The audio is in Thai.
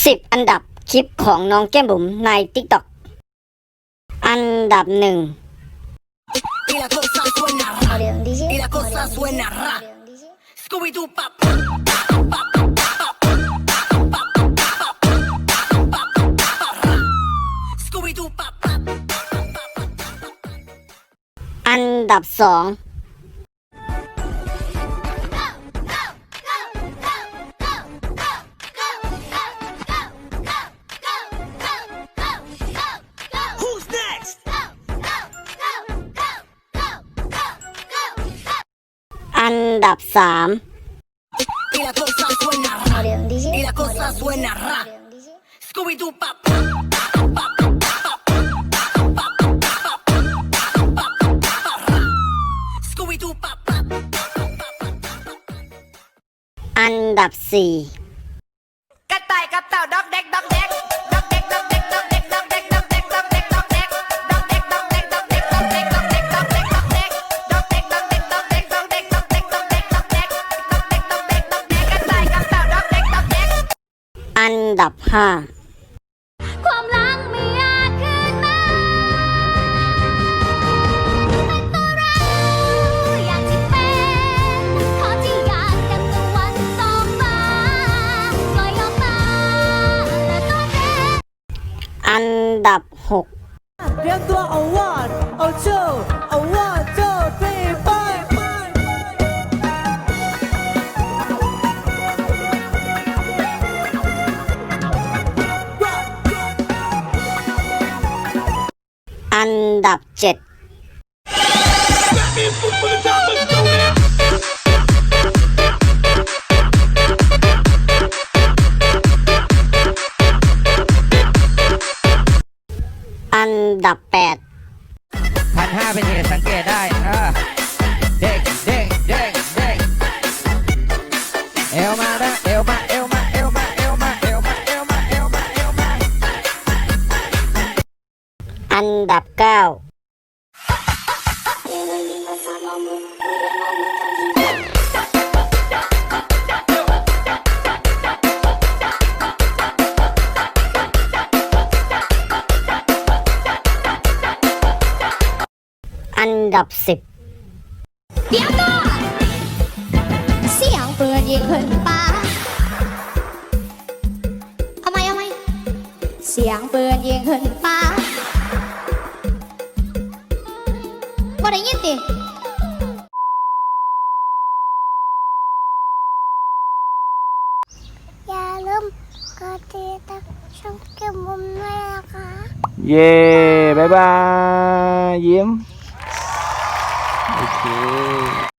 10 อันดับคลิปของน้องแก้มบุ๋มใน TikTok อันดับหนึ่ง Y la cosa suena ra. Y la cosa suena ra. Scooby Doo pop. Scooby Doo pop. อันดับสอง ดับ 3 Y la cosa suena ra. Y la cosa suena ra. Scooby Doo pap. Scooby Doo pap. อันดับ 4 อันดับห้าความหลังไม่อาจคืนมาแต่ตัวเราอยากจะเป็นขอที่อยากดังตะวันส่องมาปล่อยออกมาและก็เด็นอันดับหกเตรียมตัวเอา one เอา two เอา one อันดับ 7อันดับ8นห้าเป็นสิ่งสังเกตได้ อันดับเก้าอันดับสิบเดี๋ยวก่อนเสียงปืนยิงขึ้นฟ้าเอาไหมเอาไหมเสียงปืนยิงขึ้นฟ้า ಆಗೈತಿ เย่บายบายยิ้มโอเค